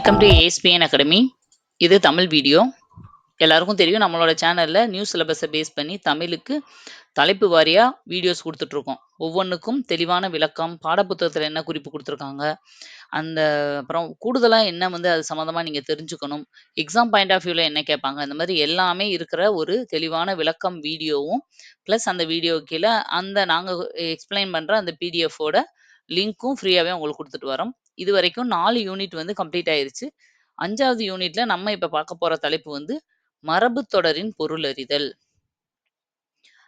Welcome to ASPN academy. இது Tamil video. எல்லாருக்கும் தெரியும் நம்மளோட சேனலில் நியூ சிலபஸை பேஸ் பண்ணி தமிழுக்கு தலைப்பு வாரியாக வீடியோஸ் கொடுத்துட்ருக்கோம் ஒவ்வொன்றுக்கும் தெளிவான விளக்கம், பாடப்புத்தகத்தில் என்ன குறிப்பு கொடுத்துருக்காங்க அந்த அப்புறம் கூடுதலாக என்ன வந்து அது சம்மந்தமாக நீங்கள் தெரிஞ்சுக்கணும், எக்ஸாம் பாயிண்ட் ஆஃப் வியூவில் என்ன கேட்பாங்க, இந்த மாதிரி எல்லாமே இருக்கிற ஒரு தெளிவான விளக்கம் வீடியோவும், ப்ளஸ் அந்த வீடியோ கீழே அந்த நாங்கள் எக்ஸ்பிளைன் பண்ணுற அந்த பிடிஎஃப்போட லிங்க்கும் ஃப்ரீயாகவே உங்களுக்கு கொடுத்துட்டு வரோம். இதுவரைக்கும் நாலு யூனிட் வந்து கம்ப்ளீட் ஆயிருச்சு. அஞ்சாவது யூனிட்ல நம்ம இப்ப பார்க்க போற தலைப்பு வந்து மரபுத் தொடரின் பொருளறிதல்.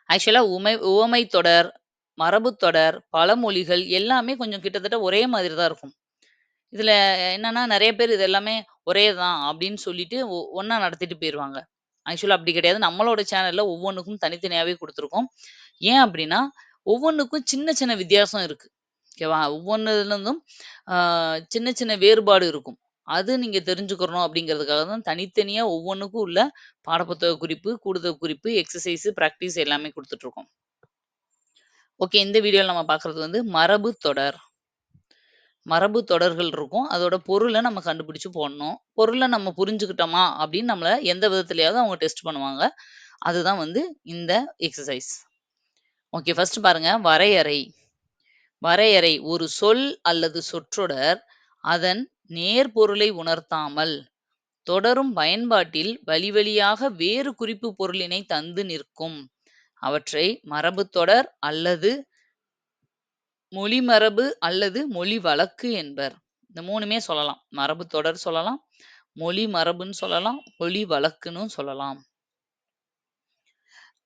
ஆக்சுவலா உமை உவமை தொடர், மரபுத் தொடர், பழமொழிகள் எல்லாமே கொஞ்சம் கிட்டத்தட்ட ஒரே மாதிரி தான் இருக்கும். இதுல என்னன்னா நிறைய பேர் இது எல்லாமே ஒரே தான் அப்படின்னு சொல்லிட்டு ஒன்னா நடத்திட்டு போயிடுவாங்க ஆக்சுவலா அப்படி கிடையாது. நம்மளோட சேனல்ல ஒவ்வொன்னுக்கும் தனித்தனியாவே குடுத்துருக்கோம். ஏன் அப்படின்னா, ஒவ்வொன்னுக்கும் சின்ன சின்ன வித்தியாசம் இருக்கு. ஓகேவா? ஒவ்வொன்னுலருந்தும் ஆ சின்ன சின்ன வேறுபாடு இருக்கும். அது நீங்க தெரிஞ்சுக்கிறணும் அப்படிங்கிறதுக்காக தான் தனித்தனியா ஒவ்வொன்னுக்கும் உள்ள பாடப்புத்தக குறிப்பு, கூடுதல் குறிப்பு, எக்சர்சைஸ், பிராக்டிஸ் எல்லாமே குடுத்துட்டுருக்கோம். ஓகே. இந்த வீடியோல நம்ம பார்க்குறது வந்து மரபுத் தொடர். மரபு தொடர்கள் இருக்கும். அதோட பொருள நம்ம கண்டுபிடிச்சு போடணும். பொருள நம்ம புரிஞ்சுக்கிட்டோமா அப்படின்னு நம்மள எந்த விதத்திலயாவது அவங்க டெஸ்ட் பண்ணுவாங்க. அதுதான் வந்து இந்த எக்ஸசைஸ் ஓகே. ஃபர்ஸ்ட் பாருங்க. வரையறை. வரையறை ஒரு சொல் அல்லது சொற்றொடர் அதன் நேர்பொருளை உணர்த்தாமல், தொடரும் பயன்பாட்டில் வழி வழியாக வேறு குறிப்பு பொருளினை தந்து நிற்கும். அவற்றை மரபு தொடர் அல்லது மொழிமரபு அல்லது மொழி வழக்கு என்பர். இந்த மூணுமே சொல்லலாம். மரபு தொடர் சொல்லலாம், மொழி மரபுன்னு சொல்லலாம், மொழி வழக்குன்னு சொல்லலாம்.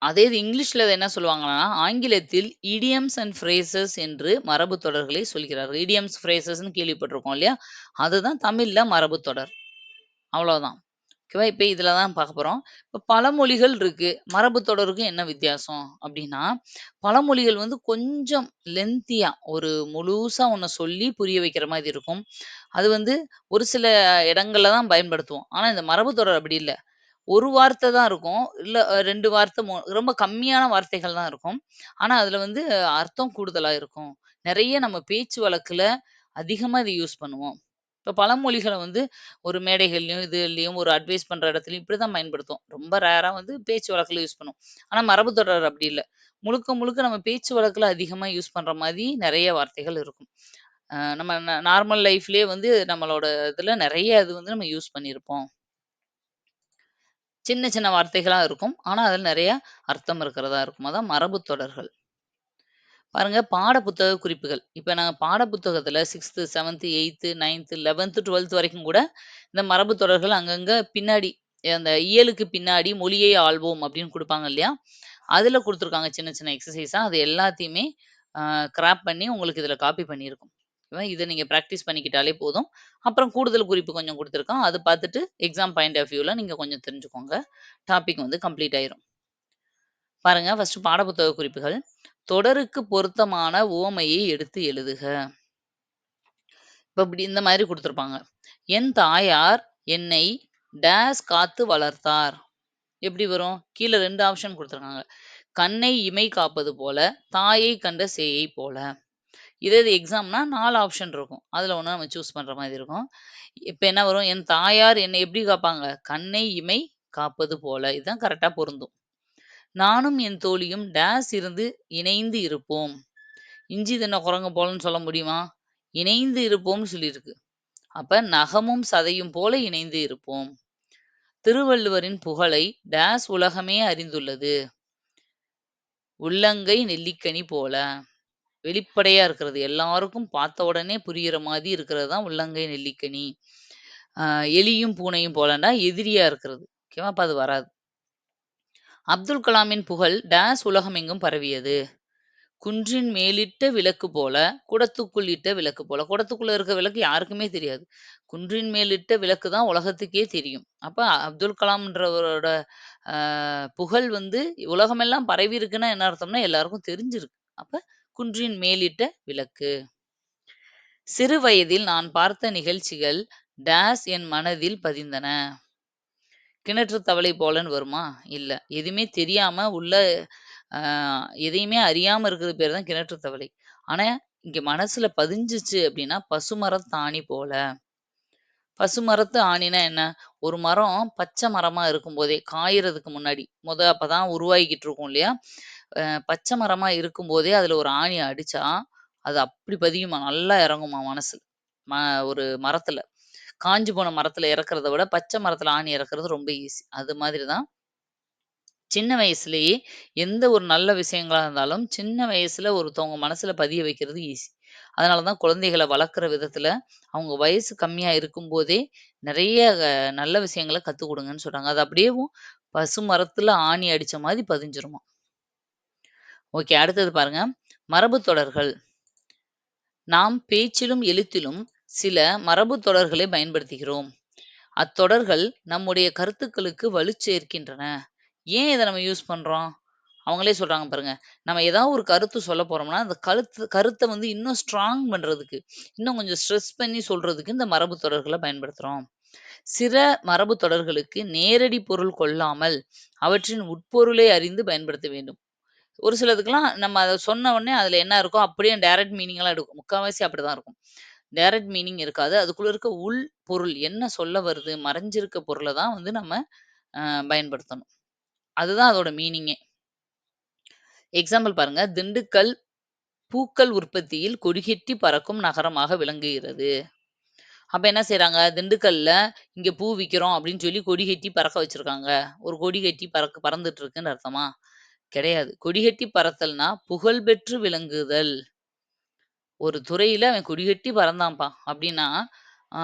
அதே இது இங்கிலீஷ்ல என்ன சொல்லுவாங்கன்னா, ஆங்கிலத்தில் இடியம்ஸ் அண்ட் ஃப்ரேசஸ் என்று மரபுத் தொடர்களை சொல்கிறார்கள். இடியம்ஸ், ஃப்ரேசஸ்ன்னு கேள்விப்பட்டிருக்கோம் இல்லையா? அதுதான் தமிழ்ல மரபுத் தொடர். அவ்வளோதான். ஓகேவா? இப்ப இதுல தான் பார்க்க போறோம். இப்ப பழமொழிகள் இருக்கு. மரபுத் தொடருக்கும் என்ன வித்தியாசம் அப்படின்னா, பழமொழிகள் வந்து கொஞ்சம் லென்த்தியா ஒரு முழுசா ஒண்ண சொல்லி புரிய வைக்கிற மாதிரி இருக்கும். அது வந்து ஒரு சில இடங்கள்ல தான் பயன்படுத்துவோம். ஆனா இந்த மரபுத் தொடர் அப்படி இல்ல. ஒரு வார்த்தை தான் இருக்கும். இல்ல 2 வார்த்தை மூ ரொம்ப கம்மியான வார்த்தைகள் தான் இருக்கும். ஆனா அதுல வந்து அர்த்தம் கூடுதலா இருக்கும். நெறைய நம்ம பேச்சு வழக்குல அதிகமா இத யூஸ் பண்ணுவோம். இப்ப பழமொழிகள வந்து ஒரு மேடைகள்லயும், இதுலயும் ஒரு அட்வைஸ் பண்ற இடத்துலயும் இப்படிதான் பயன்படுத்துவோம். ரொம்ப ரேரா வந்து பேச்சு வழக்குல யூஸ் பண்ணுவோம். ஆனா மரபு தொடர் அப்படி இல்ல. முழுக்க முழுக்க நம்ம பேச்சு வழக்குல அதிகமா யூஸ் பண்ற மாரி நெறைய வார்த்தைகள் இருக்கும். அ நம்ம ந நார்மல் லைஃப்லயே வந்து நம்மளோட இதுல நெறைய இது வந்து நம்ம யூஸ் பண்ணியிருப்போம். சின்ன சின்ன வார்த்தைகளாக இருக்கும். ஆனால் அதில் நிறைய அர்த்தம் இருக்கிறதா இருக்கும். அதான் மரபு தொடர்கள். பாருங்க பாடப்புத்தக குறிப்புகள். இப்ப நாங்க பாடப்புத்தகத்துல 6த், 7த், 8த், 9த், 11த், 12த் வரைக்கும் கூட இந்த மரபுத் தொடர்கள் அங்கங்கே பின்னாடி அந்த இயலுக்கு பின்னாடி மொழியை ஆள்வோம் அப்படின்னு கொடுப்பாங்க இல்லையா? அதில் கொடுத்துருக்காங்க சின்ன சின்ன எக்ஸசைஸாக அது எல்லாத்தையுமே கிராப் பண்ணி உங்களுக்கு இதில் காப்பி பண்ணியிருக்கோம். இதை இத நீங்க பண்ணிக்கிட்டாலே போதும். அப்புறம் கூடுதல் குறிப்பு கொஞ்சம் கொடுத்துருக்கான் அது பார்த்துட்டு எக்ஸாம் பாயிண்ட் ஆஃப் வியூவில் நீங்க கொஞ்சம் தெரிஞ்சுக்கோங்க. டாபிக் வந்து கம்ப்ளீட் ஆயிரும். பாருங்க ஃபர்ஸ்ட் பாடப்புத்தக குறிப்புகள். தொடருக்கு பொருத்தமான உவமையை எடுத்து எழுதுக. இப்போ இப்படி இந்த மாதிரி கொடுத்துருப்பாங்க என் தாயார் என்னை டேஸ் காத்து வளர்த்தார். எப்படி வரும்? கீழே ரெண்டு ஆப்ஷன் கொடுத்துருக்காங்க கண்ணை இமை காப்பது போல, தாயை கண்ட சேயை போல. இதே இது எக்ஸாம்னா நாலு ஆப்ஷன் இருக்கும். அதில் ஒன்று நம்ம சூஸ் பண்ணுற மாதிரி இருக்கும். இப்போ என்ன வரும்? என் தாயார் என்னை எப்படி காப்பாங்க? கண்ணை இமை காப்பது போல. இதுதான் கரெக்டாக பொருந்தும். நானும் என் தோழியும் டேஸ் இருந்து இணைந்து இருப்போம். இஞ்சி தின்ன குரங்கு போலன்னு சொல்ல முடியுமா? இணைந்து இருப்போம்னு சொல்லியிருக்கு. அப்ப நகமும் சதையும் போல இணைந்து இருப்போம். திருவள்ளுவரின் புகழை டேஸ் உலகமே அறிந்துள்ளது. உள்ளங்கை நெல்லிக்கனி போல. வெளிப்படையா இருக்கிறது. எல்லாருக்கும் பார்த்த உடனே புரியிற மாதிரி இருக்கிறது தான் உள்ளங்கை நெல்லிக்கனி. ஆஹ் எலியும் பூனையும் போலன்னா எதிரியா இருக்கிறது. ஓகேவா? அப்ப அது வராது. அப்துல் கலாமின் புகழ் டேஸ் உலகமெங்கும் பரவியது. குன்றின் மேலிட்ட விளக்கு போல, குடத்துக்குள் இட்ட விளக்கு போல. குடத்துக்குள்ள இருக்க விளக்கு யாருக்குமே தெரியாது. குன்றின் மேலிட்ட விளக்கு தான் உலகத்துக்கே தெரியும். அப்ப அப்துல் கலாம்ன்றவரோட புகழ் வந்து உலகமெல்லாம் பரவி இருக்குன்னா என்ன அர்த்தம்னா, எல்லாருக்கும் தெரிஞ்சிருக்கு. அப்ப குன்றின் மேலிட்ட விளக்கு. சிறு வயதில் நான் பார்த்த நிகழ்ச்சிகள் டேஸ் என் மனதில் பதிந்தன. கிணற்று தவளை போலன்னு வருமா? இல்ல. எதுவுமே தெரியாம உள்ள எதையுமே அறியாம இருக்கிறது பேர் தான் கிணற்று தவளை. ஆனா, இங்க மனசுல பதிஞ்சுச்சு அப்படின்னா, பசுமரத்தாணி போல. பசுமரத்து ஆணினா என்ன? ஒரு மரம் பச்சை மரமா இருக்கும்போதே, காயறதுக்கு முன்னாடி, முத அப்பதான் உருவாகிக்கிட்டு இருக்கும் இல்லையா? அ பச்சை மரமா இருக்கும்போதே அதுல ஒரு ஆணிய அடிச்சா, அது அப்படி பதியுமா நல்லா இறங்குமா மனசு. ம ஒரு மரத்துல. காஞ்சு போன மரத்துல இறக்குறத விட, பச்சை மரத்துல ஆணி இறக்குறது ரொம்ப ஈஸி. அது மாதிரி தான் சின்ன வயசுலயே எந்த ஒரு நல்ல விஷயங்களா இருந்தாலும், சின்ன வயசுல ஒருத்தவங்க மனசுல பதிய வைக்கிறது ஈஸி. அதனால தான் குழந்தைகள வளர்க்குற விதத்துல, அவங்க வயசு கம்மியா இருக்கும்போதே, நெறைய அ நல்ல விஷயங்கள கத்துக் குடுங்கன்னு சொல்றாங்க. அது அப்படியேவும் பசு மரத்துல ஆணி அடிச்ச மாரி பதிஞ்சிருமாம். ஓகே. அடுத்தது பாருங்க. மரபுத் தொடர்கள். நாம் பேச்சிலும், எழுத்திலும் சில மரபுத் தொடர்களை பயன்படுத்துகிறோம். அத்தொடர்கள் நம்முடைய கருத்துக்களுக்கு வலு சேர்க்கின்றன. ஏன் இத நம்ம யூஸ் பண்றோம்? அவங்களே சொல்றாங்க பாருங்க. நம்ம ஏதாவது ஒரு கருத்து சொல்ல போறோம்னா, அந்த கருத்து கருத்த வந்து இன்னும் ஸ்ட்ராங் பண்றதுக்கு, இன்னும் கொஞ்சம் ஸ்ட்ரெஸ் பண்ணி சொல்றதுக்கு இந்த மரபு தொடர்களை பயன்படுத்துறோம். சில மரபு தொடர்களுக்கு நேரடி பொருள் கொள்ளாமல், அவற்றின் உட்பொருளை அறிந்து பயன்படுத்த வேண்டும். ஒரு சிலதுக்கெல்லாம் நம்ம அத சொன்ன உடனே அதுல என்ன இருக்கோ அப்படியே டைரக்ட் மீனிங்லாம் எடுக்கும். முக்காவாசி அப்படிதான் இருக்கும். டைரக்ட் மீனிங் இருக்காது. அதுக்குள்ள இருக்க உள் பொருள் என்ன சொல்ல வருது, மறைஞ்சிருக்க பொருள தான் வந்து நம்ம அ பயன்படுத்தணும். அதுதான் அதோட மீனிங்கே. எக்ஸாம்பிள் பாருங்க. திண்டுக்கல் பூக்கள் உற்பத்தியில் கொடிகட்டி பறக்கும் நகரமாக விளங்குகிறது. அப்ப என்ன செய்றாங்க? திண்டுக்கல்ல இங்க பூ விக்கிறோம் அப்படின்னு சொல்லி கொடி கட்டி பறக்க வச்சிருக்காங்க. ஒரு கொடி கட்டி பறக்க பறந்துட்டு இருக்குன்னு அர்த்தமா? கிடையாது. கொடிகட்டி பறத்தல்னா புகழ் பெற்று விளங்குதல். ஒரு துறையில அவன் கொடிகட்டி பறந்தான்ப்பா அப்படின்னா, ஆ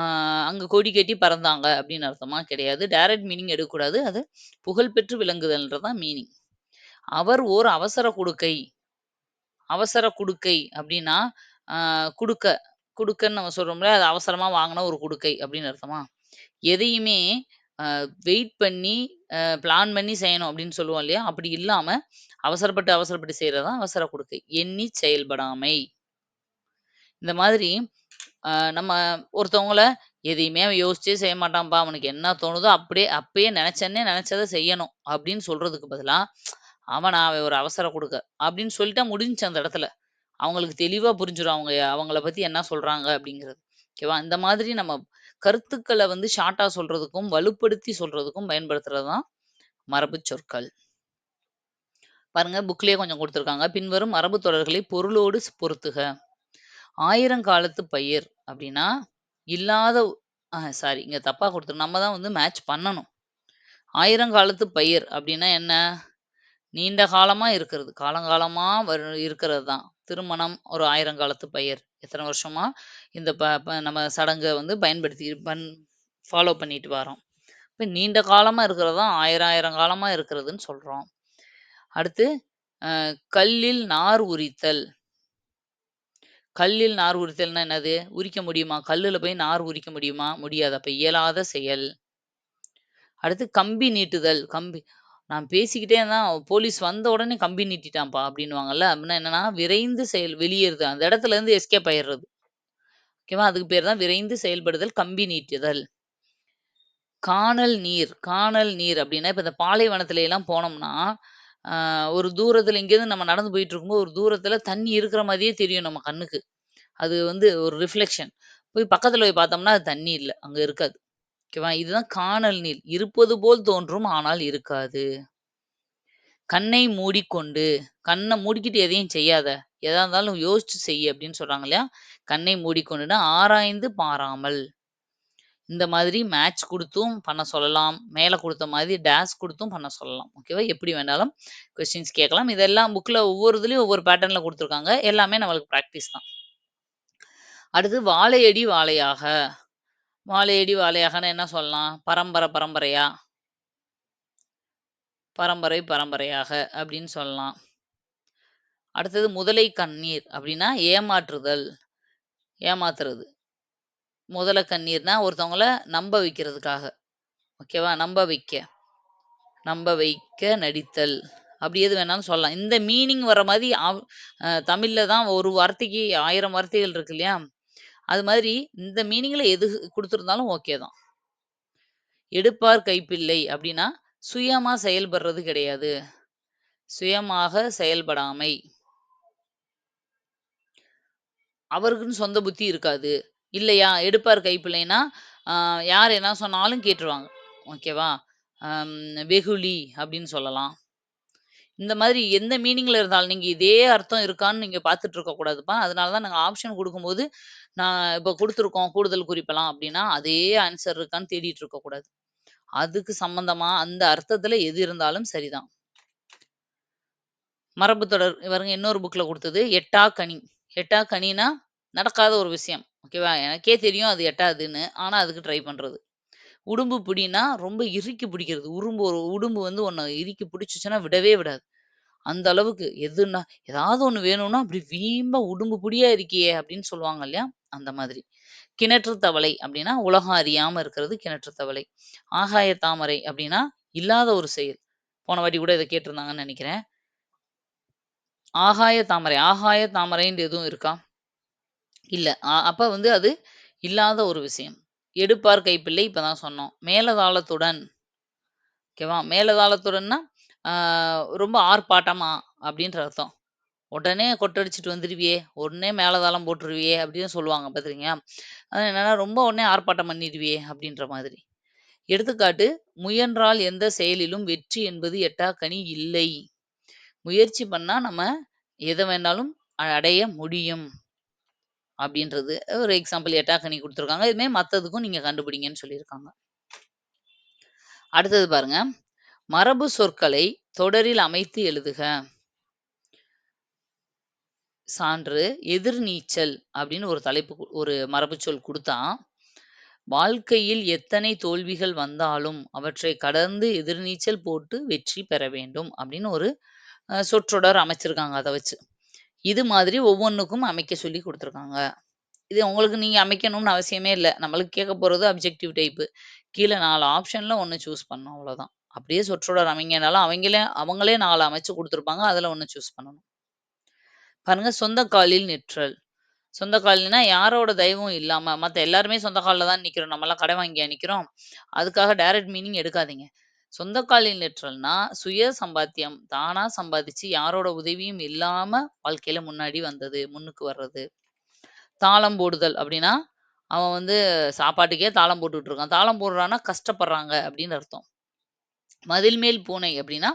அங்க கொடி கட்டி பறந்தாங்க அப்படின்னு அர்த்தமா? கிடையாது. டைரக்ட் மீனிங் எடுக்கக்கூடாது. அது புகழ் பெற்று விளங்குதல்ன்றது தான் மீனிங். அவர் ஓர் அவசர குடுக்கை. அவசர குடுக்கை அப்படின்னா, ஆ குடுக்க குடுக்கன்னு நம்ம சொல்றோம்ல, அது அவசரமா வாங்குன ஒரு குடுக்கை அப்படின்னு அர்த்தமா? எதையுமே அ வெயிட் பண்ணி, அ பிளான் பண்ணி செய்யணும் அப்படின்னு சொல்லுவோம் இல்லையா? அப்படி இல்லாம, அவசரப்பட்டு அவசரப்பட்டு செய்றது தான் அவசர குடுக்கை. எண்ணிச் செயல்படாமை. இந்த மாதிரி அ நம்ம ஒருத்தவங்கள எதையுமே அவன் யோசிச்சே செய்ய மாட்டான்ப்பா. அவனுக்கு என்ன தோணுதோ அப்படியே அப்பயே நெனச்சோனே நெனச்சத செய்யணும் அப்படின்னு சொல்றதுக்கு பதிலா, அவனா அவன் ஒரு அவசர குடுக்க அப்படின்னு சொல்லிட்டா முடிஞ்சுச்சு அந்த இடத்துல. அவங்களுக்கு தெளிவா புரிஞ்சிரும். அவங்க அவங்கள பத்தி என்ன சொல்றாங்க அப்படிங்கிறது. ஓகேவா? இந்த மாதிரி நம்ம கருத்துக்களை வந்து ஷார்ட்டா சொல்றதுக்கும், வலுப்படுத்தி சொல்றதுக்கும் பயன்படுத்துறது தான் மரபுச் சொற்கள். பாருங்க புக்லயே கொஞ்சம் கொடுத்துருக்காங்க பின்வரும் மரபுத் தொடர்களை பொருளோடு பொருத்துக. ஆயிரங்காலத்து பயிர் அப்படின்னா, இல்லாத சாரி இங்க தப்பா கொடுத்துரு நம்ம தான் வந்து மேட்ச் பண்ணணும். ஆயிரங்காலத்து பயிர் அப்படின்னா என்ன? நீண்ட காலமா இருக்கிறது. காலங்காலமா வரு இருக்கிறது தான். திருமணம் ஒரு ஆயிரங்காலத்து பயிர். எத்தனை வருஷமா இந்த ப நம்ம சடங்க வந்து பயன்படுத்தி பண் ஃபாலோ பண்ணிட்டு வரோம். இப்போ நீண்ட காலமா இருக்கிறது தான் ஆயிரம் ஆயிரம் காலமா இருக்கிறதுன்னு சொல்றோம். அடுத்து கல்லில் நார் உரித்தல். கல்லில் நார் உரித்தல்னா என்னது? உரிக்க முடியுமா? கல்லுல போய் நார் உரிக்க முடியுமா? முடியாது. அப்போ இயலாத செயல். அடுத்து கம்பி நீட்டுதல். கம்பி நான் பேசிக்கிட்டே தான் போலீஸ் வந்த உடனே கம்பி நீட்டிட்டான்ப்பா அப்படின்னுவாங்கல்ல. அப்படின்னா என்னன்னா, விரைந்து செயல் வெளியேறுது. அந்த இடத்துல இருந்து எஸ்கேப் ஆயிடுறது ஓகேவா? அதுக்கு பேர் தான் விரைந்து செயல்படுதல், கம்பி நீட்டுதல். கானல் நீர் கானல் நீர் அப்படின்னா, இப்போ இந்த பாலைவனத்துல எல்லாம் போனோம்னா, ஒரு தூரத்துல இங்கேருந்து நம்ம நடந்து போயிட்டு இருக்கும்போது, ஒரு தூரத்துல தண்ணி இருக்கிற மாதிரியே தெரியும் நம்ம கண்ணுக்கு. அது வந்து ஒரு ரிஃப்ளெக்ஷன். போய் பக்கத்துல போய் பார்த்தோம்னா, அது தண்ணி இல்லை அங்க இருக்காது. ஓகேவா? இதுதான் கானல் நீர். இருப்பது போல் தோன்றும். ஆனால் இருக்காது. கண்ணை மூடிக்கொண்டு, கண்ணை மூடிக்கிட்டு எதையும் செய்யாத. எதா இருந்தாலும் யோசிச்சு செய் அப்படின்னு சொல்றாங்க இல்லையா? கண்ணை மூடிக்கொண்டுன்னா, ஆராய்ந்து பாராமல். இந்த மாதிரி மேட்ச் கொடுத்தும் பண்ண சொல்லலாம். மேல கொடுத்த மாதிரி டேஷ் கொடுத்தும் பண்ண சொல்லலாம். ஓகேவா? எப்படி வேணாலும் கொஸ்டின்ஸ் கேட்கலாம். இதெல்லாம் புக்ல ஒவ்வொரு இதுலயும் ஒவ்வொரு பேட்டர்ன்ல கொடுத்துருக்காங்க எல்லாமே நம்மளுக்கு ப்ராக்டிஸ் தான். அடுத்து வாழையடி வாழையாக. வாழையடி வாழையாகன்னா என்ன சொல்லலாம்? பரம்பரை பரம்பரையா? பரம்பரை பரம்பரையாக அப்படின்னு சொல்லலாம். அடுத்தது முதலை கண்ணீர் அப்படின்னா ஏமாற்றுதல். ஏமாத்துறது. முதல கண்ணீர்னா ஒருத்தவங்கள நம்ப வைக்கிறதுக்காக. ஓகேவா? நம்ப வைக்க. நம்ப வைக்க நடித்தல். அப்படி எது வேணாலும் சொல்லலாம். இந்த மீனிங் வர மாதிரி ஆவ் தமிழில் தான் ஒரு வார்த்தைக்கு ஆயிரம் வார்த்தைகள் இருக்கு இல்லையா? அது மாதிரி இந்த மீனிங்கில் எது கொடுத்துருந்தாலும் ஓகே தான். எடுப்பார் கைப்பிள்ளை அப்படின்னா, சுயமா செயல்படுறது கிடையாது. சுயமாக செயல்படாமை. அவருக்குன்னு சொந்த புத்தி இருக்காது. இல்லையா? எடுப்பார் கைப்பிள்ளைன்னா, யார் என்ன சொன்னாலும் கேட்டுருவாங்க. ஓகேவா? வெகுளி அப்படின்னு சொல்லலாம். இந்த மாதிரி எந்த மீனிங்ல இருந்தாலும், நீங்க இதே அர்த்தம் இருக்கான்னு நீங்க பார்த்துட்டு இருக்கக்கூடாதுப்பா. கூடாதுப்பா அதனாலதான் நாங்க ஆப்ஷன் குடுக்கும்போது, நான் இப்ப குடுத்துருக்கோம் கூடுதல் குறிப்பெல்லாம் அப்படின்னா, அதே ஆன்சர் இருக்கான்னு தேடிட்டு இருக்கக்கூடாது. அதுக்கு சம்மந்தமா அந்த அர்த்தத்துல எது இருந்தாலும் சரிதான். மரபு தொடர் பாருங்க இன்னொரு புக்ல கொடுத்தது எட்டா கனி. எட்டா கனின்னா, நடக்காத ஒரு விஷயம். ஓகேவா? எனக்கே தெரியும் அது எட்டாதுன்னு. ஆனா அதுக்கு ட்ரை பண்றது. உடும்பு பிடினா ரொம்ப இறுக்கி பிடிக்கிறது. உறும்பு ஒரு உடும்பு வந்து ஒன்னு இறுக்கி பிடிச்சிச்சுன்னா விடவே விடாது. அந்த அளவுக்கு எதுன்னா ஏதாவது ஒண்ணு வேணும்னா, அப்படி வீம்பா உடும்பு புடியா இருக்கியே! அப்படின்னு சொல்லுவாங்க இல்லையா? அந்த மாதிரி. கிணற்று தவளை அப்படின்னா, உலகம் அறியாம இருக்கிறது கிணற்று தவளை. ஆகாய தாமரை அப்படின்னா, இல்லாத ஒரு செயல். போன வாட்டி கூட இதை கேட்டிருந்தாங்கன்னு நினைக்கிறேன் ஆகாய தாமரை. ஆகாய தாமரைன்ட்டு எதுவும் இருக்கா? இல்ல. அப்ப வந்து அது இல்லாத ஒரு விஷயம். எடுப்பார் கைப்பிள்ளை இப்பதான் சொன்னோம். மேலதாளத்துடன் ஓகேவா? மேலதாளத்துடன்னா ரொம்ப ஆர்ப்பாட்டமா அப்படின்ற அர்த்தம். உடனே கொட்டடிச்சுட்டு வந்துருவியே! உடனே மேளதாளம் போட்டுருவியே! அப்படின்னு சொல்லுவாங்க பார்த்துருக்கீங்களா? அது என்னன்னா, ரொம்ப உடனே ஆர்ப்பாட்டம் பண்ணிடுவியே அப்படின்ற மாதிரி. எடுத்துக்காட்டு, முயன்றால் எந்த செயலிலும் வெற்றி என்பது எட்டாக்கனி இல்லை. முயற்சி பண்ணா நம்ம எத வேணாலும் அ அடைய முடியும். அப்படின்றது ஒரு எக்ஸாம்பிள் எட்டாக்கனி குடுத்துருக்காங்க. இதுமாரி மத்ததுக்கும் நீங்க கண்டுபிடிங்கன்னு சொல்லியிருக்காங்க. அடுத்தது பாருங்க. மரபு சொற்களை தொடரில் அமைத்து எழுதுக. சான்று எதிர்நீச்சல் அப்படின்னு ஒரு தலைப்பு ஒரு மரபுச்சொல் குடுத்தா, வாழ்க்கையில் எத்தனை தோல்விகள் வந்தாலும் அவற்றை கடந்து எதிர்நீச்சல் போட்டு வெற்றி பெற வேண்டும் அப்படின்னு ஒரு சொற்றொடர் அமைச்சிருக்காங்க அதை வச்சு. இது மாதிரி ஒவ்வொன்றுக்கும் அமைக்க சொல்லி கொடுத்துருக்காங்க இது உங்களுக்கு நீங்க அமைக்கணும்னு அவசியமே இல்ல. நம்மளுக்கு கேட்க போறது அப்ஜெக்டிவ் டைப்பு. கீழ நாலு ஆப்ஷன்ல ஒன்று சூஸ் பண்ணணும் அவ்வளோதான். அப்படியே சொற்றொடர் அமைங்கனாலும் அவங்களே அவங்களே நாலு அமைச்சு கொடுத்துருப்பாங்க அதுல 1 சூஸ் பண்ணணும். பாருங்க சொந்த காலில் நிற்றல். சொந்த கால்னா யாரோட தயவும் இல்லாம, மத்த எல்லாருமே சொந்த கால்ல தான் நிக்கிறோம். நம்மலாம் கடன் வாங்கியா நிக்கிறோம்? அதுக்காக டைரக்ட் மீனிங் எடுக்காதீங்க. சொந்த காலில் நிற்றல்னா, சுய சம்பாத்தியம். தானா சம்பாதிச்சு யாரோட உதவியும் இல்லாம வாழ்க்கையில முன்னாடி வந்தது. முன்னுக்கு வர்றது. தாளம் போடுதல் அப்படின்னா, அவன் வந்து சாப்பாட்டுக்கே தாளம் போட்டுட்டு இருக்கான். தாளம் போடுறான்னா கஷ்டப்படுறாங்க அப்படின்னு அர்த்தம். மதில் மேல் பூனை அப்படின்னா,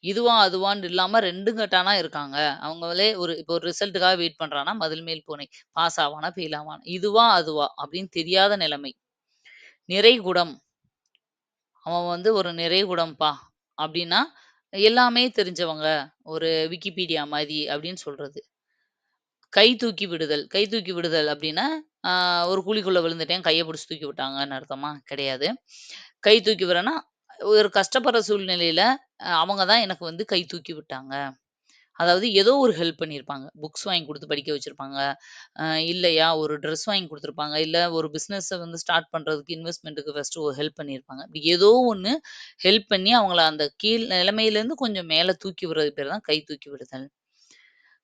இதுவா அதுவான்னு இல்லாம ரெண்டு கட்டானா இருக்காங்க. அவங்களே ஒரு இப்போ ஒரு ரிசல்ட்டுக்காக வெயிட் பண்றான்னா, மதில் மேல் பூனை. பாஸ் ஆவானா, ஃபெயில் ஆவானா? இதுவா அதுவா அப்படின்னு தெரியாத நிலைமை. நிறைகுடம். அவன் வந்து ஒரு நிறைகுடம்பா அப்படின்னா, எல்லாமே தெரிஞ்சவங்க. ஒரு விக்கிபீடியா மாதிரி அப்படின்னு சொல்றது. கை தூக்கி விடுதல். கை தூக்கி விடுதல் அப்படின்னா, ஒரு குழிக்குள்ள விழுந்துட்டேன். கையை பிடிச்சி தூக்கி விட்டாங்கன்னு அர்த்தமா? கிடையாது. கை தூக்கி விடுறேன்னா, ஒரு கஷ்டப்படுற சூழ்நிலையில அவங்க தான் எனக்கு வந்து கை தூக்கி விட்டாங்க. அதாவது ஏதோ ஒரு ஹெல்ப் பண்ணியிருப்பாங்க. புக்ஸ் வாங்கி குடுத்து படிக்க வச்சிருப்பாங்க. அ இல்லையா ஒரு ட்ரெஸ் வாங்கி குடுத்துருப்பாங்க. இல்ல ஒரு பிசினஸ வந்து ஸ்டார்ட் பண்றதுக்கு இன்வெஸ்ட்மென்ட்க்கு ஃபர்ஸ்ட்டு ஒரு ஹெல்ப் பண்ணியிருப்பாங்க. இப்படி ஏதோ ஒண்ணு ஹெல்ப் பண்ணி அவங்கள அந்த கீழ் நிலைமையிலேருந்து கொஞ்சம் மேல தூக்கி விடுறது பேர் தான் கை தூக்கி விடுதல்.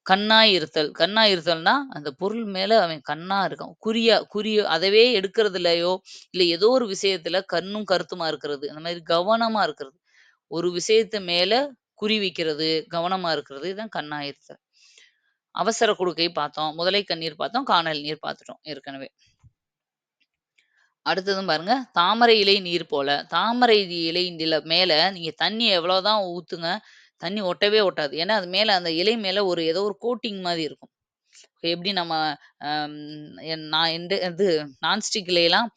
கண்ணாய் இருத்தல். கண்ணாய் இருத்தல்னா, அந்த பொருள் மேல அவன் கண்ணா இருக்கான். குறியா குறிய அதவே எடுக்கிறதுலயோ, இல்ல ஏதோ ஒரு விஷயத்துல கண்ணும் கருத்துமா இருக்கிறது. அந்த மாதிரி கவனமா இருக்கிறது. ஒரு விஷயத்து மேல குறி வைக்கிறது, கவனமா இருக்கிறது. இதுதான் கண்ணாய் இருத்தல். அவசர குடுக்கை பார்த்தோம். முதலை கண்ணீர் பார்த்தோம். கானல் நீர் பார்த்துட்டோம் ஏற்கனவே. அடுத்ததும் பாருங்க, தாமரை இலை நீர் போல. தாமரை இலை நில மேல நீங்க தண்ணி எவ்வளவுதான் ஊத்துங்க, தண்ணி ஒட்டவே ஒட்டாது. ஏன்னா, அது மேலே அந்த இலை மேல ஒரு ஏதோ ஒரு கோட்டிங் மாதிரி இருக்கும். எப்படி நம்ம என் நான் எந்த இது நான்ஸ்டிக் இலையெல்லாம்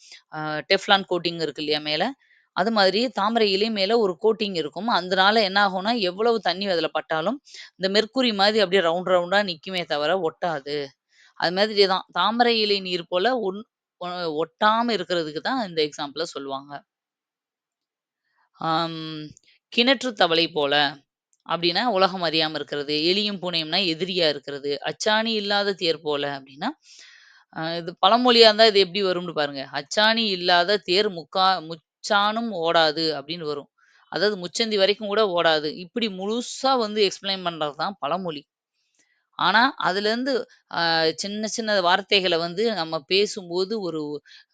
டெஃப்லான் கோட்டிங் இருக்கு இல்லையா மேலே அது மாதிரி தாமரை இலை மேலே ஒரு கோட்டிங் இருக்கும். அதனால என்ன ஆகும்னா, எவ்வளவு தண்ணி அதில் பட்டாலும், இந்த மெர்க்குரி மாதிரி அப்படியே ரவுண்ட் ரவுண்டா நிற்குமே தவிர ஒட்டாது. அது மாதிரி தான் தாமரை இலை நீர் போல ஒன் ஒ இருக்கிறதுக்கு தான் இந்த எக்ஸாம்பிளை சொல்லுவாங்க. கிணற்று தவளை போல அப்படின்னா, உலகம் அறியாம இருக்கிறது. எலியும் பூனையும்னா எதிரியா இருக்கிறது. அச்சாணி இல்லாத தேர் போல அப்படின்னா, அ இது பழமொழியா இருந்தா இது எப்படி வரும்னு பாருங்க. அச்சாணி இல்லாத தேர் முக்கா முச்சாணும் ஓடாது அப்படின்னு வரும். அதாவது முச்சந்தி வரைக்கும் கூட ஓடாது. இப்படி முழுசா வந்து எக்ஸ்பிளைன் பண்றது தான் பழமொழி. ஆனா, அதுலேருந்து அ சின்ன சின்ன வார்த்தைகள வந்து நம்ம பேசும்போது ஒரு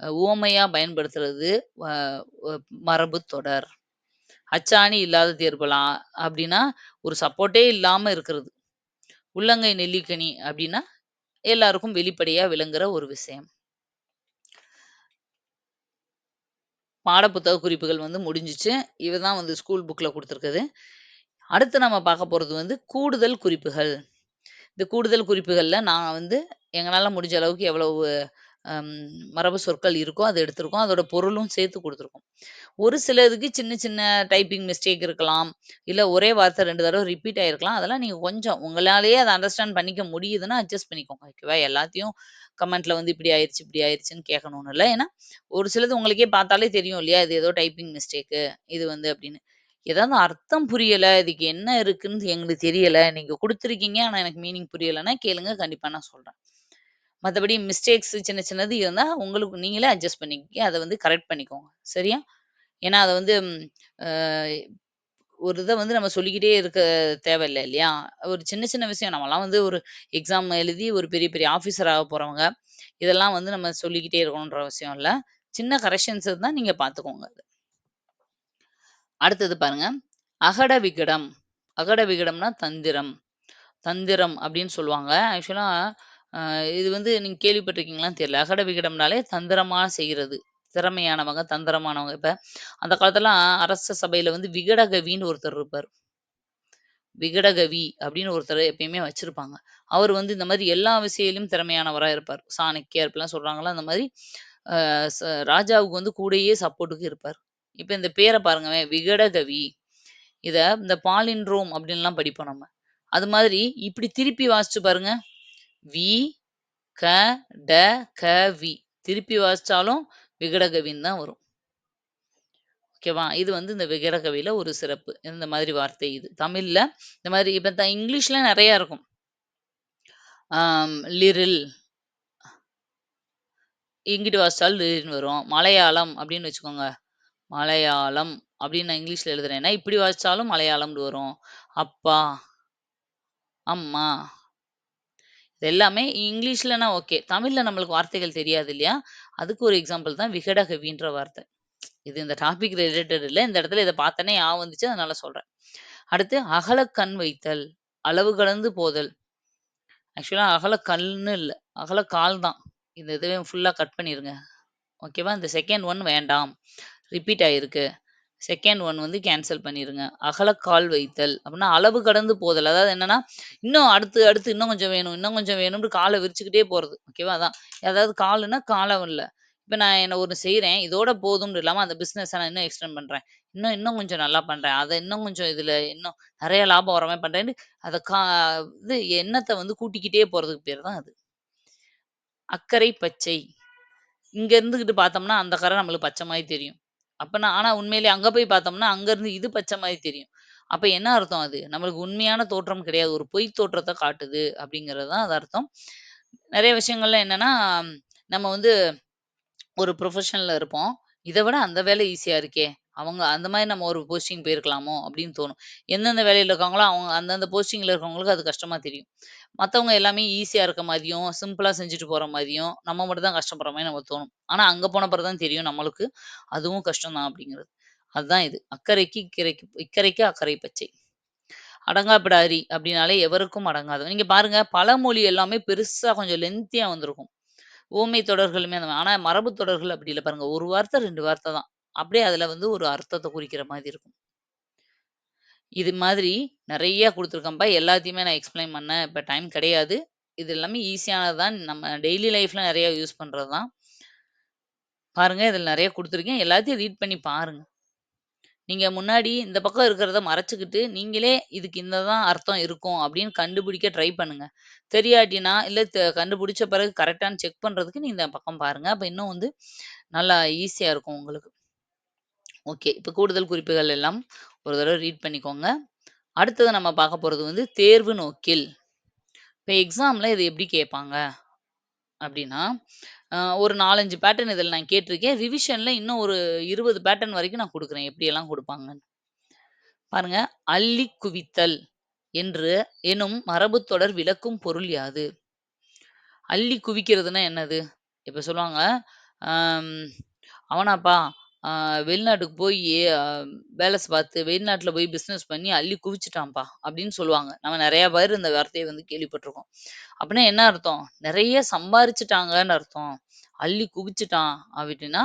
அ உவமையா பயன்படுத்துறது அ மரபு தொடர். அச்சாணி இல்லாத தேர் அப்படின்னா, ஒரு சப்போர்ட்டே இல்லாம இருக்கிறது. உள்ளங்கை நெல்லிக்கனி அப்படின்னா, எல்லாருக்கும் வெளிப்படையா விளங்குற ஒரு விஷயம். பாடப்புத்தக குறிப்புகள் வந்து முடிஞ்சுச்சு. இதுதான் வந்து ஸ்கூல் புக்ல குடுத்துருக்குது. அடுத்து நம்ம பார்க்க போறது வந்து கூடுதல் குறிப்புகள். இந்த கூடுதல் குறிப்புகள்ல நான் வந்து எங்களால் முடிஞ்ச அளவுக்கு எவ்வளவு மரபு சொற்கள் இருக்கோ, அதை எடுத்திருக்கோம். அதோட பொருளும் சேர்த்து கொடுத்துருக்கோம் ஒரு சிலதுக்கு சின்ன சின்ன டைப்பிங் மிஸ்டேக் இருக்கலாம். இல்ல ஒரே வார்த்தை ரெண்டு தடவை ரிப்பீட் ஆகிருக்கலாம் அதெல்லாம் நீங்க கொஞ்சம் உங்களாலேயே அதை அண்டர்ஸ்டாண்ட் பண்ணிக்க முடியுதுன்னா, அட்ஜஸ்ட் பண்ணிக்கோங்க. ஓகேவா? எல்லாத்தையும் கமெண்ட்ல வந்து இப்படி ஆயிருச்சு, இப்படி ஆயிருச்சுன்னு கேட்கணும்னு இல்லை ஏன்னா, ஒரு சிலது உங்களுக்கே பார்த்தாலே தெரியும் இல்லையா? இது ஏதோ டைப்பிங் மிஸ்டேக்கு இது வந்து அப்படின்னு. ஏதாவது அர்த்தம் புரியல, இதுக்கு என்ன இருக்குன்னு எங்களுக்கு தெரியலை நீங்க கொடுத்துருக்கீங்க ஆனால் எனக்கு மீனிங் புரியலைன்னா கேளுங்க. கண்டிப்பாக நான் சொல்றேன். மத்தபடி மிஸ்டேக்ஸ் சின்ன சின்னது இருந்தா உங்களுக்கு நீங்களே அட்ஜஸ்ட் பண்ணிக்க. அத வந்து கரெக்ட் பண்ணிக்கோங்க. சரியா? ஏன்னா அத வந்து ஒரு இத வந்து நம்ம சொல்லிக்கிட்டே இருக்க தேவையில்ல இல்லையா? ஒரு சின்ன சின்ன விஷயம் நம்மலாம் வந்து ஒரு எக்ஸாம் எழுதி ஒரு பெரிய பெரிய ஆஃபீஸர் ஆக போறவங்க. இதெல்லாம் வந்து நம்ம சொல்லிக்கிட்டே இருக்கணுன்ற அவசியம் இல்ல. சின்ன கரெக்ஷன்ஸ் இருந்தா நீங்க பார்த்துக்கோங்க அது அடுத்தது பாருங்க. அகட விகடம். அகட விகடம்னா தந்திரம். தந்திரம் அப்படின்னு சொல்லுவாங்க. ஆக்சுவலா அ இது வந்து நீங்க கேள்விப்பட்டிருக்கீங்களான்னு தெரியல. அகட விகடம்னாலே தந்திரமா செய்றது. திறமையானவங்க, தந்திரமானவங்க. இப்ப அந்த காலத்துலலாம் அரச சபையில வந்து விகடகவின்னு ஒருத்தர் இருப்பாரு. விகடகவி அப்படின்னு ஒருத்தர எப்பயுமே வச்சிருப்பாங்க. அவரு வந்து இந்த மாரி எல்லா விஷயத்திலும் திறமையானவரா இருப்பார். சாணக்கியர் இப்படிலாம் சொல்றாங்கல்ல, அந்த மாரி அ ச ராஜாவுக்கு வந்து கூடயே சப்போர்ட்டுக்கு இருப்பார். இப்ப இந்த பேர பாருங்களேன், விகடகவி. இத இந்த பாலிண்ட்ரோம் அப்படின்லாம் படிப்போம் நம்ம. அது மாதிரி இப்படி திருப்பி வாசிச்சு பாருங்க. வி, க, ட, க, வி. திருப்பி வாசித்தாலும் விகடகவின்னு தான் வரும். ஓகேவா? இது வந்து இந்த விகடகவியில் ஒரு சிறப்பு. இந்த மாதிரி வார்த்தை இது. தமிழ்ல இந்த மாதிரி இப்போ த இங்கிலீஷ்ல நிறையா இருக்கும். லிரில். இங்கிட்டு வாசிச்சாலும் லிரில்னு வரும். மலையாளம் அப்படின்னு வச்சுக்கோங்க. மலையாளம் அப்படின்னு நான் இங்கிலீஷ்ல எழுதுறேன்னா, இப்படி வாசித்தாலும் மலையாளம்னு வரும். அப்பா, அம்மா. இது எல்லாமே இங்கிலீஷ்லனா ஓகே. தமிழ்ல நம்மளுக்கு வார்த்தைகள் தெரியாது இல்லையா? அதுக்கு ஒரு எக்ஸாம்பிள் தான் விகடகவின்ற வார்த்தை. இது இந்த டாபிக் ரிலேட்டட் இல்ல. இந்த இடத்துல இத பார்த்தோனே ஞாபகம் வந்துச்சு. அதனால சொல்றேன். அடுத்து அகலக்கண் வைத்தல். அளவு கடந்து போதல். ஆக்சுவலா அகலக்கல்ன்னு இல்ல. அகலக்கால் தான். இந்த இதுவே ஃபுல்லா கட் பண்ணிருங்க. ஓகேவா? இந்த செகண்ட் ஒன் வேண்டாம். ரிப்பீட் ஆயிருக்கு. செகண்ட் ஒன் வந்து கேன்சல் பண்ணிடுங்க அகலக்கால் வைத்தல் அப்படின்னா அளவு கடந்து போதல். அதாவது என்னன்னா, இன்னும் அடுத்து அடுத்து இன்னும் கொஞ்சம் வேணும், இன்னும் கொஞ்சம் வேணும்னு காலை விரிச்சுக்கிட்டே போறது. ஓகேவா? அதான். அதாவது காலுன்னா காலம் இல்லை இப்போ நான் என்ன ஒன்று செய்கிறேன் இதோட போதும்னு இல்லாமல் அந்த பிஸ்னஸை நான் இன்னும் எக்ஸ்டெண்ட் பண்ணுறேன் இன்னும் இன்னும் கொஞ்சம் நல்லா பண்ணுறேன் அதை இன்னும் கொஞ்சம் இதில் இன்னும் நிறைய லாபம் வர மாதிரி பண்ணுறேன்னு அதை கா இது எண்ணத்தை வந்து கூட்டிக்கிட்டே போகிறதுக்கு பேர் தான் அது. அக்கரை பச்சை. இங்கே இருந்துக்கிட்டு பார்த்தோம்னா, அந்த கரை நம்மளுக்கு பச்சை மாதிரி தெரியும். அப்ப நான் ஆனா உண்மையிலேயே அங்க போய் பார்த்தோம்னா, அங்க இருந்து இது பச்சை மாரி தெரியும். அப்ப என்ன அர்த்தம் அது? நம்மளுக்கு உண்மையான தோற்றம் கிடையாது. ஒரு பொய் தோற்றத்த காட்டுது அப்படிங்கிறது தான் அது அர்த்தம். நெறைய விஷயங்கள்ல என்னன்னா, நம்ம வந்து ஒரு ப்ரொஃபஷன்ல இருப்போம். இத விட அந்த வேலை ஈஸியா இருக்கே! அவங்க அந்த மாரி நம்ம ஒரு போஸ்டிங் போயிருக்கலாமோ! அப்படின்னு தோணும். எந்தெந்த வேலையில இருக்காங்களோ, அவங்க அந்தந்த போஸ்டிங்ல இருக்கவங்களுக்கு அது கஷ்டமா தெரியும். மத்தவங்க எல்லாமே ஈஸியா இருக்க மாதிரியும் சிம்பிளா செஞ்சுட்டு போற மாதிரியும் நம்ம மட்டும் தான் கஷ்டப்படுற மாரி நமக்கு தோணும். ஆனா அங்க போன பிறகு தான் தெரியும் நம்மளுக்கு, அதுவும் கஷ்டம் தான் அப்படிங்கிறது. அதுதான் இது. "அக்கரைக்கு இக்கரைக்கு இக்கரைக்கு அக்கரை பச்சை." அடங்காப்பிடாரி அப்படின்னாலே எவருக்கும் அடங்காதவன். நீங்க பாருங்க பழமொழி எல்லாமே பெருசா கொஞ்சம் லென்த்தியா வந்திருக்கும். உவமை தொடர்களுமே அந்த ஆனா மரபு தொடர்கள் அப்படி இல்ல பாருங்க. 1 வார்த்தை, 2 வார்த்தை தான். அப்படியே அதுல வந்து ஒரு அர்த்தத்த குறிக்கிற மாதிரி இருக்கும். இது மாதிரி நிறையா குடுத்துருக்கேன்ப்பா. எல்லாத்தையுமே நான் எக்ஸ்ப்ளைன் பண்ணேன். இப்ப டைம் கிடையாது. இது எல்லாமே ஈஸியானது தான். நம்ம டெய்லி லைஃப்ல நிறையா யூஸ் பண்றது தான். பாருங்க இதில் நிறைய குடுத்துருக்கேன். எல்லாத்தையும் ரீட் பண்ணி பாருங்க. நீங்க முன்னாடி இந்த பக்கம் இருக்கிறத மறைச்சுக்கிட்டு, நீங்களே இதுக்கு இந்த தான் அர்த்தம் இருக்கும் அப்படின்னு கண்டுபிடிக்க ட்ரை பண்ணுங்க. தெரியாட்டினா, இல்ல கண்டுபிடிச்ச பிறகு கரெக்டான செக் பண்றதுக்கு நீ இந்த பக்கம் பாருங்க. அப்ப இன்னும் வந்து நல்லா ஈஸியா இருக்கும் உங்களுக்கு. ஓகே. இப்ப கூடுதல் குறிப்புகள் எல்லாம் ஒரு தடவை ரீட் பண்ணிக்கோங்க. அடுத்தது நம்ம பார்க்க போறது வந்து தேர்வு நோக்கில். இப்போ எக்ஸாம்ல இது எப்படி கேட்பாங்க? அப்படின்னா, ஒரு 4, 5 பேட்டர்ன் இதில் நான் கேட்டிருக்கேன். ரிவிஷன்ல இன்னும் ஒரு 20 பேட்டர்ன் வரைக்கும் நான் கொடுக்குறேன் எப்படியெல்லாம் கொடுப்பாங்கன்னு பாருங்க. அள்ளி குவித்தல் என்று எனும் மரபுத்தொடர் விளக்கும் பொருள் யாது? அள்ளி குவிக்கிறதுன்னா என்னது? இப்போ சொல்லுவாங்க, அவனாப்பா அ வெளிநாட்டுக்கு போயி அ வேலை ஸ் பார்த்து வெளிநாட்ல போய் பிசினஸ் பண்ணி அள்ளி குவிச்சுட்டான்ப்பா அப்படின்னு சொல்லுவாங்க. நம்ம நெறைய பேர் இந்த வார்த்தைய வந்து கேள்விப்பட்டுருக்கோம். அப்படின்னா என்ன அர்த்தம்? நெறைய சம்பாரிச்சுட்டாங்கன்னு அர்த்தம். அள்ளி குவிச்சுட்டான் அப்படின்னா,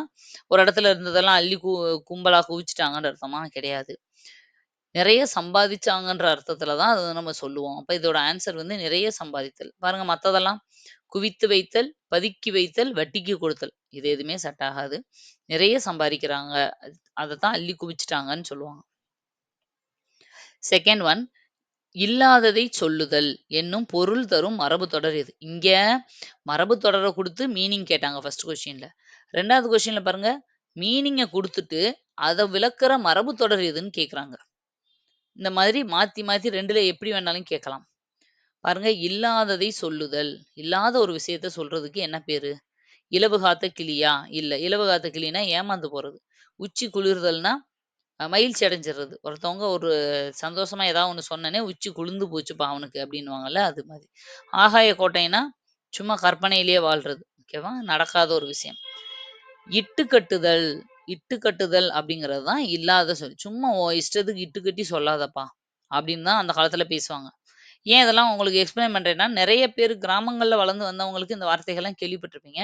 ஒரு இடத்துல இருந்ததெல்லாம் அள்ளி கு கும்பலா குவிச்சுட்டாங்கன்னு அர்த்தமா? கிடையாது. நிறைய சம்பாதிச்சாங்கன்ற அர்த்தத்துல தான் அத நம்ம சொல்லுவோம். அப்ப இதோட ஆன்சர் வந்து நிறைய சம்பாதித்தல். பாருங்க மத்ததெல்லாம் குவித்து வைத்தல், பதுக்கி வைத்தல், வட்டிக்கு கொடுத்தல். இது எதுவுமே செட் ஆகாது. நிறைய சம்பாதிக்கிறாங்க. அதத்தான் அள்ளி குவிச்சுட்டாங்கன்னு சொல்லுவாங்க. செகண்ட் ஒன் இல்லாததை சொல்லுதல் என்னும் பொருள் தரும் மரபு தொடர் இது இங்க மரபு தொடர குடுத்து மீனிங் கேட்டாங்க ஃபர்ஸ்ட் கொஸ்டின்ல. 2வது கொஸ்டின்ல பாருங்க, மீனிங்க குடுத்துட்டு, அத விளக்குற மரபு தொடர் எதுன்னு கேட்குறாங்க. இந்த மாதிரி மாத்தி மாத்தி ரெண்டுல எப்படி வேணாலும் கேட்கலாம். பாருங்க இல்லாததை சொல்லுதல். இல்லாத ஒரு விஷயத்த சொல்றதுக்கு என்ன பேரு? இலவு காத்த கிளியா? இல்ல. இலவு காத்த கிளின்னா ஏமாந்து போறது. உச்சி குளிர்தல்னா, அ மகிழ்ச்சி அடைஞ்சிறது. ஒருத்தவங்க ஒரு சந்தோஷமா ஏதாவது ஒண்ணு சொன்னோனே, "உச்சி குளிர்ந்து போச்சுப்பா அவனுக்கு" அப்படின்னுவாங்கல்ல, அது மாதிரி ஆகாய கோட்டைன்னா, சும்மா கற்பனையிலேயே வாழ்றது. ஓகேவா? நடக்காத ஒரு விஷயம். இட்டு கட்டுதல் இட்டு கட்டுதல் அப்படிங்கிறது தான் இல்லாத சொல். சும்மா உன் இஷ்டத்துக்கு இட்டு கட்டி சொல்லாதப்பா! அப்படின்னு தான் அந்த காலத்துல பேசுவாங்க. ஏன் இதெல்லாம் உங்களுக்கு எக்ஸ்பிளைன் பண்றேன்னா, நிறைய பேர் கிராமங்கள்ல வளர்ந்து வந்தவங்களுக்கு இந்த வார்த்தைகள்லாம் கேள்விப்பட்டிருப்பீங்க.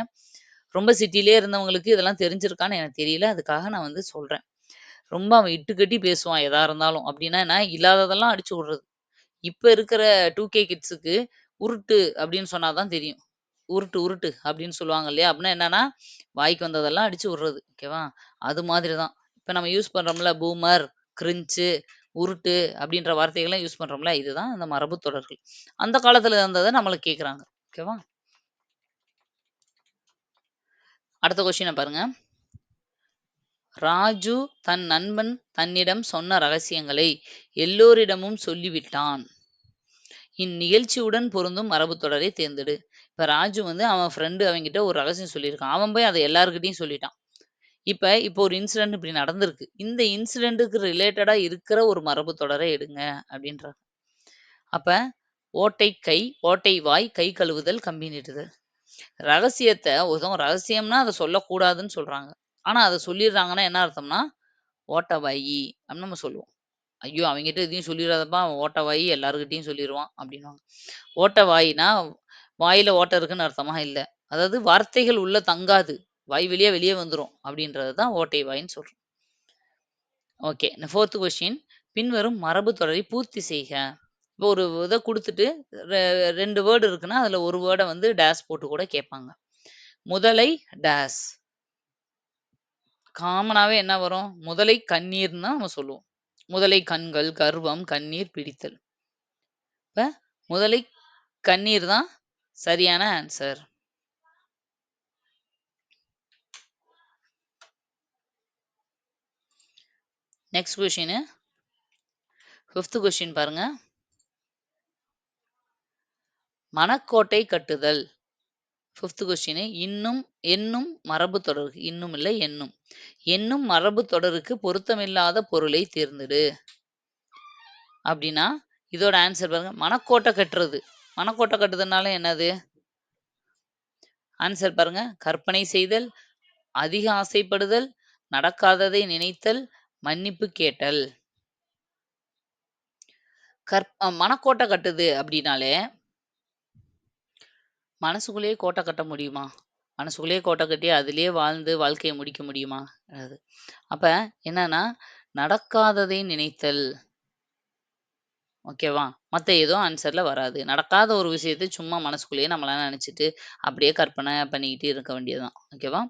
ரொம்ப சிட்டிலே இருந்தவங்களுக்கு இதெல்லாம் தெரிஞ்சிருக்கான்னு எனக்கு தெரியல. அதுக்காக நான் வந்து சொல்றேன். ரொம்ப அவன் இட்டு கட்டி பேசுவான் எதா இருந்தாலும். அப்படின்னா என்ன? இல்லாததெல்லாம் அடிச்சு விடுறது. இப்ப இருக்கிற டூ கே கிட்ஸுக்கு உருட்டு அப்படின்னு சொன்னாதான் தெரியும். உருட்டு, உருட்டு அப்படின்னு சொல்லுவாங்க இல்லையா? அப்படின்னா என்னன்னா, வாய்க்கு வந்ததெல்லாம் அடிச்சு விடுறது. ஓகேவா? அது மாதிரி தான். இப்ப நம்ம யூஸ் பண்றோம்ல பூமர், கிரிஞ்சு உருட்டு அப்படின்ற வார்த்தைகள்லாம் யூஸ் பண்றோம்ல, இதுதான் அந்த மரபு தொடர்கள். அந்த காலத்துல இருந்ததை நம்மள கேட்குறாங்க. ஓகேவா? அடுத்த கொஸ்டின பாருங்க. ராஜு தன் நண்பன் தன்னிடம் சொன்ன ரகசியங்களை எல்லோரிடமும் சொல்லிவிட்டான். இந்நிகழ்ச்சியுடன் பொருந்தும் மரபு தொடரை தேர்ந்தெடு. இப்ப ராஜு வந்து அவன் ஃப்ரெண்டு அவன்கிட்ட ஒரு ரகசியம் சொல்லியிருக்கான். அவன் போய் அதை எல்லாருக்கிட்டையும் சொல்லிட்டான். இப்ப இப்போ ஒரு இன்சிடென்ட் இப்படி நடந்திருக்கு. இந்த இன்சிடென்ட்க்கு ரிலேட்டடா இருக்கிற ஒரு மரபு தொடர எடுங்க அப்படின்றாங்க. அப்ப ஓட்டை கை, ஓட்டை வாய், கை கழுவுதல், கம்பி நீட்டுதல். ரகசியத்த ஒருத்தவங்க ரகசியம்னா அத சொல்லக்கூடாதுன்னு சொல்றாங்க. ஆனா அத சொல்லிடுறாங்கன்னா என்ன அர்த்தம்னா, ஓட்ட வாயி அப்படின்னு நம்ம சொல்லுவோம். ஐயோ! அவன்கிட்ட எதையும் சொல்லிறாதப்பா! அவன் ஓட்ட வாயி எல்லார்கிட்டயும் சொல்லிருவான் அப்படின்னுவாங்க. ஓட்ட வாயினா, வாயில ஓட்டை இருக்குன்னு அர்த்தமா? இல்ல. அதாவது வார்த்தைகள் உள்ள தங்காது. வாய் வெளியே வெளியே வந்துடும் அப்படின்றது தான் ஓட்டை வாயின்னு சொல்கிறோம் ஓகே. இந்த 4த் கொஸ்டின் பின்வரும் மரபு தொடரை பூர்த்தி செய்க. இப்போ ஒரு இதை கொடுத்துட்டு ரெ 2 வேர்ட் இருக்குன்னா, அதில் ஒரு வேர்டை வந்து டேஸ் போட்டு கூட கேட்பாங்க. முதலை டேஸ் காமனாகவே என்ன வரும்? முதலை கண்ணீர்னு தான் நம்ம சொல்லுவோம். முதலை கண்கள், கர்வம், கண்ணீர், பிடித்தல். இப்போ முதலை கண்ணீர் தான் சரியான answer. Next question fifth question பாருங்க. மனக்கோட்டை கட்டுதல். 5த் கொஸ்டினு இன்னும் என்னும் மரபு தொடருக்கு இன்னும் இல்ல என்னும் என்னும் மரபு தொடருக்கு பொருத்தமில்லாத பொருளை தேர்ந்தெடு. அப்படின்னா, இதோட ஆன்சர் பாருங்க. மனக்கோட்டை கட்டுறது. மனக்கோட்டை கட்டுதல்னால என்னது? ஆன்சர் பாருங்க. கற்பனை செய்தல், அதிக ஆசைப்படுதல், நடக்காததை நினைத்தல், மன்னிப்பு கேட்டல். கற் மனக்கோட்டை கட்டுது அப்படின்னாலே மனசுக்குள்ளேயே கோட்டை கட்ட முடியுமா? மனசுக்குள்ளேயே கோட்டை கட்டி அதுலேயே வாழ்ந்து வாழ்க்கைய முடிக்க முடியுமா? அது. அப்ப என்னன்னா, நடக்காததை நினைத்தல். ஓகேவா? மத்த ஏதோ ஆன்சர்ல வராது. நடக்காத ஒரு விஷயத்தை சும்மா மனசுக்குள்ளேயே நம்மளால நினைச்சிட்டு அப்படியே கற்பனை பண்ணிக்கிட்டு இருக்க வேண்டியதுதான் ஓகேவா?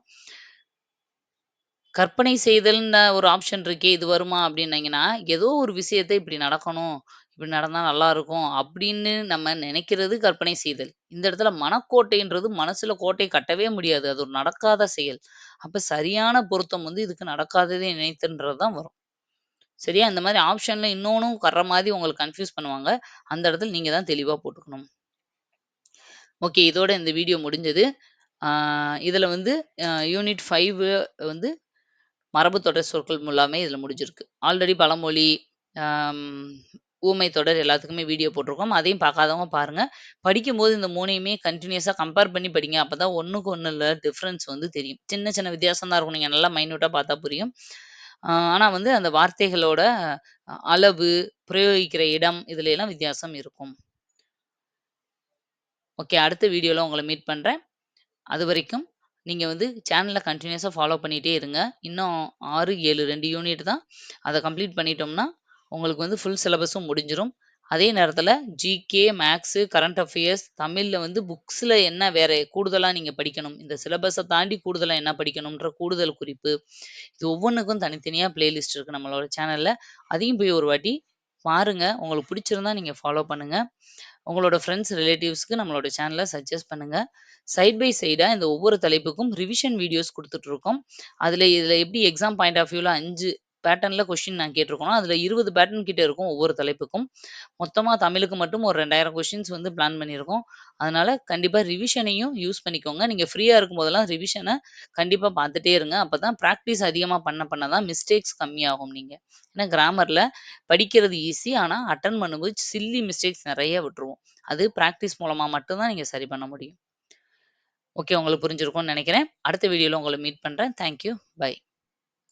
கற்பனை செய்தல்னு ஒரு ஆப்ஷன் இருக்கே, இது வருமா அப்படின்னீங்கன்னா, ஏதோ ஒரு விஷயத்த இப்படி நடக்கணும், இப்படி நடந்தா நல்லாருக்கும் அப்படின்னு நம்ம நினைக்கிறது கற்பனை செய்தல். இந்த இடத்துல மனக்கோட்டைன்றது மனசுல கோட்டை கட்டவே முடியாது. அது ஒரு நடக்காத செயல். அப்ப சரியான பொருத்தம் வந்து இதுக்கு நடக்காததை நினைத்துன்றது தான் வரும். சரியா? இந்த மாரி ஆப்ஷன்ல இன்னொன்னும் வர்ற மாரி உங்களுக்கு கன்ஃப்யூஸ் பண்ணுவாங்க. அந்த இடத்துல நீங்க தான் தெளிவா போட்டுக்கணும். ஓகே. இதோட இந்த வீடியோ முடிஞ்சது. ஆ இதுல வந்து அ யூனிட் 5 வந்து மரபு தொடர் சொற்கள் எல்லாமே இதுல முடிஞ்சிருக்கு. ஆல்ரெடி பழமொழி, ஊமை தொடர் எல்லாத்துக்குமே வீடியோ போட்டிருக்கோம். அதையும் பார்க்காதவங்க பாருங்க. படிக்கும்போது இந்த மூணையுமே கண்டினியூஸாக கம்பேர் பண்ணி படிங்க. அப்போ தான் ஒன்றுக்கு உள்ள டிஃப்ரென்ஸ் வந்து தெரியும். சின்ன சின்ன வித்தியாசம் தான் இருக்கும். நீங்கள் நல்லா மைன்யூட்டாக பார்த்தா புரியும். ஆனால் ஆனா வந்து அந்த வார்த்தைகளோட அளவு, பிரயோகிக்கிற இடம் இதுல எல்லாம் வித்தியாசம் இருக்கும். ஓகே. அடுத்த வீடியோவில் உங்களை மீட் பண்றேன். அதுவரைக்கும் நீங்க வந்து சேனல கன்டினியூஸா ஃபாலோ பண்ணிட்டே இருங்க. இன்னும் 6, 7 2 யூனிட் தான். அத கம்ப்ளீட் பண்ணிட்டோம்னா, உங்களுக்கு வந்து ஃபுல் சிலபஸும் முடிஞ்சிரும். அதே நேரத்தில் ஜிகே, மேக்ஸு கரண்ட் அஃபேர்ஸ், தமிழ்ல வந்து புக்ஸ்ல என்ன வேற கூடுதலா நீங்க படிக்கணும். இந்த சிலபஸ தாண்டி கூடுதலா என்ன படிக்கணும்ன்ற கூடுதல் குறிப்பு. இது ஒவ்வொன்னுக்கும் தனித்தனியா பிளேலிஸ்ட் இருக்கு நம்மளோட சேனல்ல. அதையும் போய் ஒரு வாட்டி பாருங்க. உங்களுக்கு பிடிச்சிருந்தா நீங்க ஃபாலோ பண்ணுங்க. உங்களோட ஃப்ரெண்ட்ஸ், ரிலேட்டிவ்ஸ்க்கு நம்மளோட சேனலை சஜெஸ்ட் பண்ணுங்க. சைட் பை சைடாக இந்த ஒவ்வொரு தலைப்புக்கும் ரிவிஷன் வீடியோஸ் கொடுத்துட்ருக்கோம் அதில் இதில் எப்படி எக்ஸாம் பாயிண்ட் ஆஃப் வியூவில் அஞ்சு பேட்டர்னில் கொஷின் நான் கேட்டிருக்கோம் அதில் இருபது பேட்டர்ன் கிட்டே இருக்கும் ஒவ்வொரு தலைப்புக்கும். மொத்தமாக தமிழுக்கு மட்டும் ஒரு ரெண்டாயிரம் கொஷின்ஸ் வந்து பிளான் பண்ணியிருக்கோம். அதனால் கண்டிப்பாக ரிவிஷனையும் யூஸ் பண்ணிக்கோங்க. நீங்கள் ஃப்ரீயாக இருக்கும்போதெல்லாம் ரிவிஷனை கண்டிப்பாக பார்த்துட்டே இருங்க. அப்போ தான் ப்ராக்டிஸ் அதிகமாக பண்ண பண்ண தான் மிஸ்டேக்ஸ் கம்மியாகும் நீங்கள் ஏன்னா கிராமரில் படிக்கிறது ஈஸி. ஆனால் அட்டன் பண்ணும்போது சில்லி மிஸ்டேக்ஸ் நிறைய விட்டுருவோம். அது ப்ராக்டிஸ் மூலமாக மட்டும்தான் நீங்கள் சரி பண்ண முடியும். ஓகே உங்களுக்கு புரிஞ்சிருக்கும்னு நினைக்கிறேன் அடுத்த வீடியோவில் உங்களை மீட் பண்ணுறேன் தேங்க் யூ. பை.